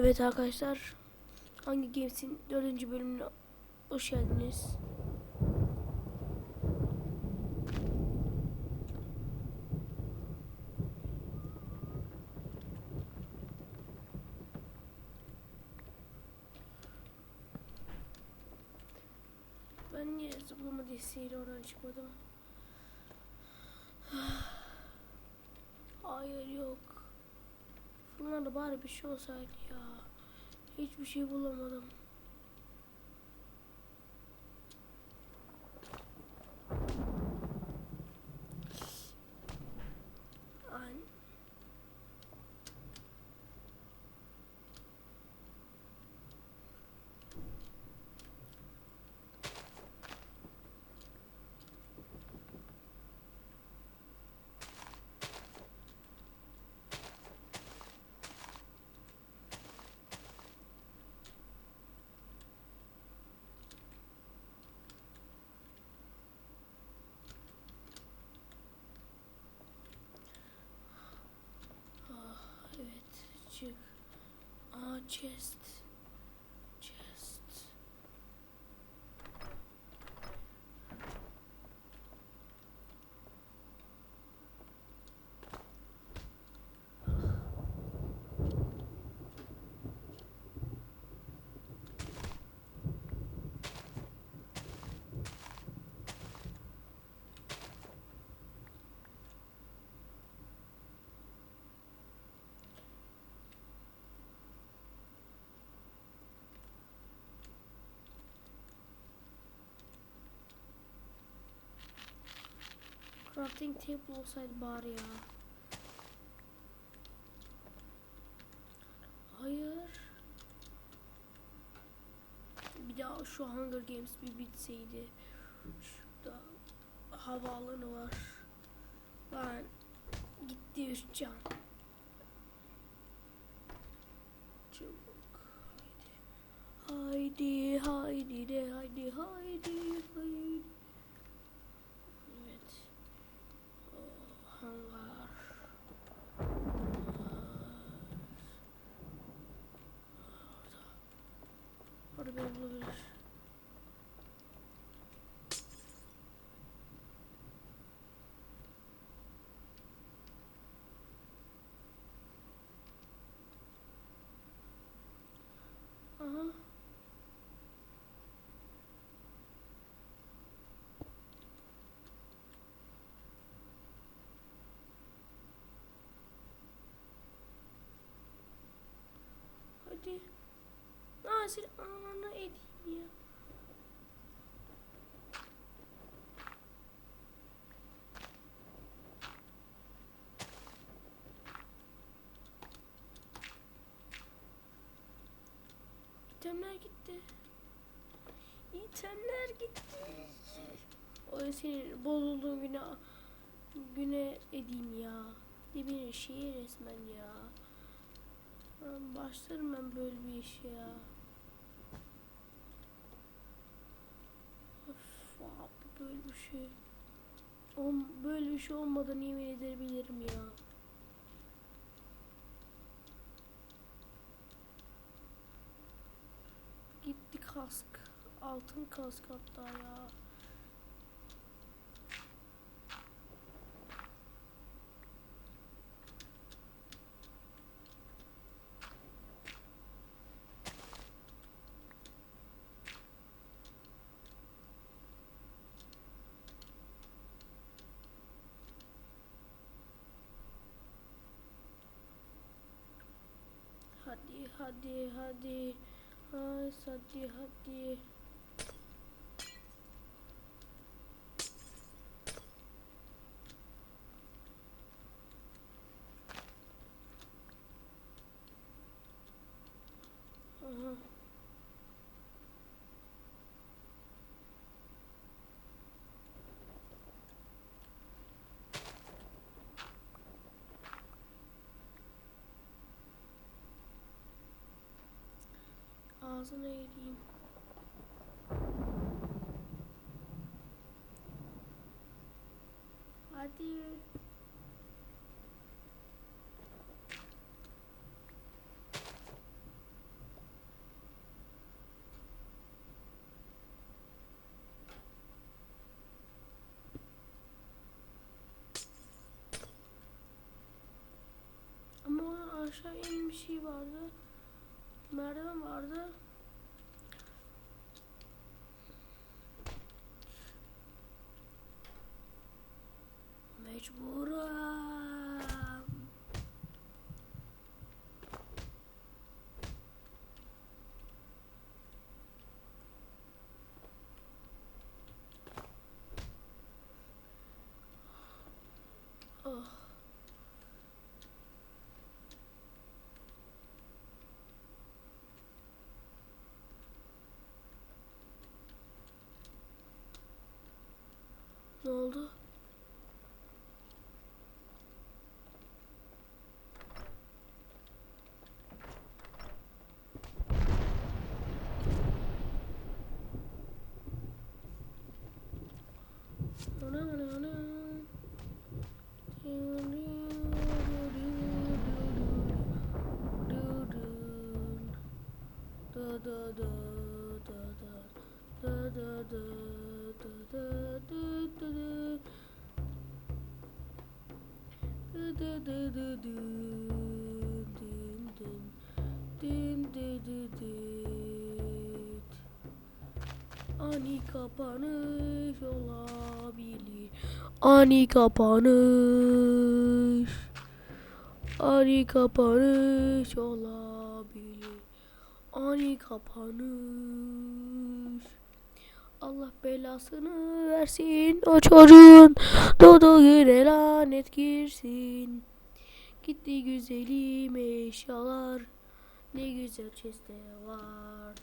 Evet arkadaşlar. Hangi Games'in dördüncü bölümüne hoş geldiniz. Ben niye zıplama desteğiyle oradan çıkmadım? Hayır yok. Bunlarda bari bir şey olsaydı ya. Hiçbir şey bulamadım. küçük ağaç. Uh, Crafting table olsaydı bari ya. Hayır. Bir daha şu Hunger Games bir bitseydi. Şurada havaalanı var. Ben gitti üç can. Çabuk. Haydi. Haydi haydi de haydi haydi haydi. Evet. Aa seni anana edeyim ya. İtemler gitti. İtemler gitti. O senin bozulduğun güne güne edeyim ya. Dibine şey resmen ya. Başlarım ben böyle bir işe ya. Böyle bir şey. Ol- böyle bir şey olmadan yemin edebilirim ya. Gitti kask. Altın kask hatta ya. Hadi hadi hadi. Ay, hadi hadi. Aha. ağzına edeyim. Hadi. Ama aşağı in bir şey vardı. Merdiven vardı. Mecburum. Oh. Ne oldu? Ani olabilir. Ani kapanış. Ani kapanış olabilir. Ani kapanış. Allah belasını versin o çocuğun doğduğu güne lanet girsin. Gitti güzelim eşyalar ne güzel çeste vardı.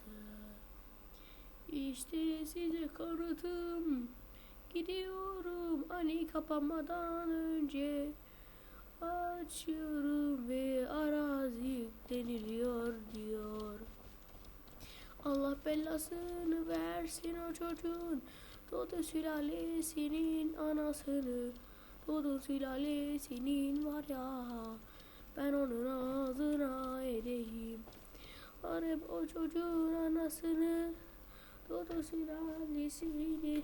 İşte size kanıtım. Gidiyorum ani kapanmadan önce. Açıyorum ve arazi yükleniliyor diyor. Allah belasını versin o çocuğun. Dodo sülalesinin anasını. Dodo sülalesinin var ya. Ben onun ağzına edeyim. Arep o çocuğun anasını. Dodo sülalesini.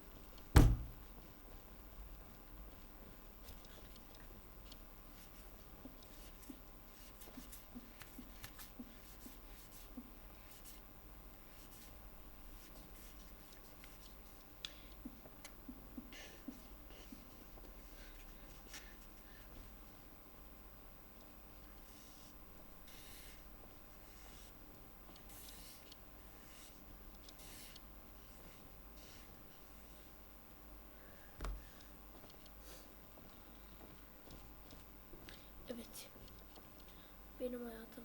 Benim hayatım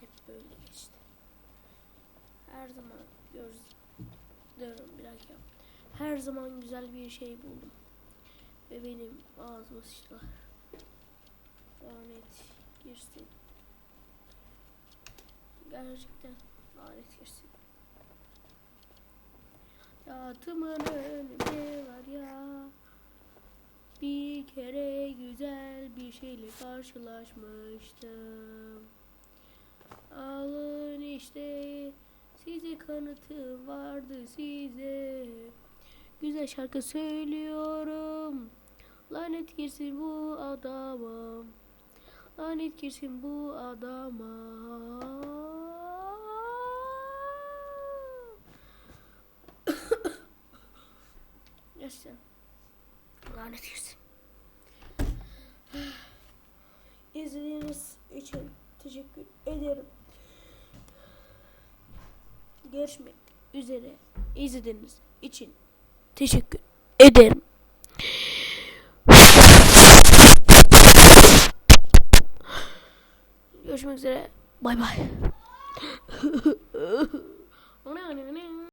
hep böyle geçti. Her zaman göz diyorum bir dakika. Her zaman güzel bir şey buldum. Ve benim ağzıma sıçtılar. Lanet girsin. Gerçekten lanet girsin. Hayatımın önünde var ya. Bir kere güzel şeyle karşılaşmıştım. Alın işte size kanıtım vardı size. Güzel şarkı söylüyorum. Lanet girsin bu adama. Lanet girsin bu adama. Gerçekten. Lanet girsin. İzlediğiniz için teşekkür ederim. Görüşmek üzere. İzlediğiniz için teşekkür ederim. Görüşmek üzere. Bay bay.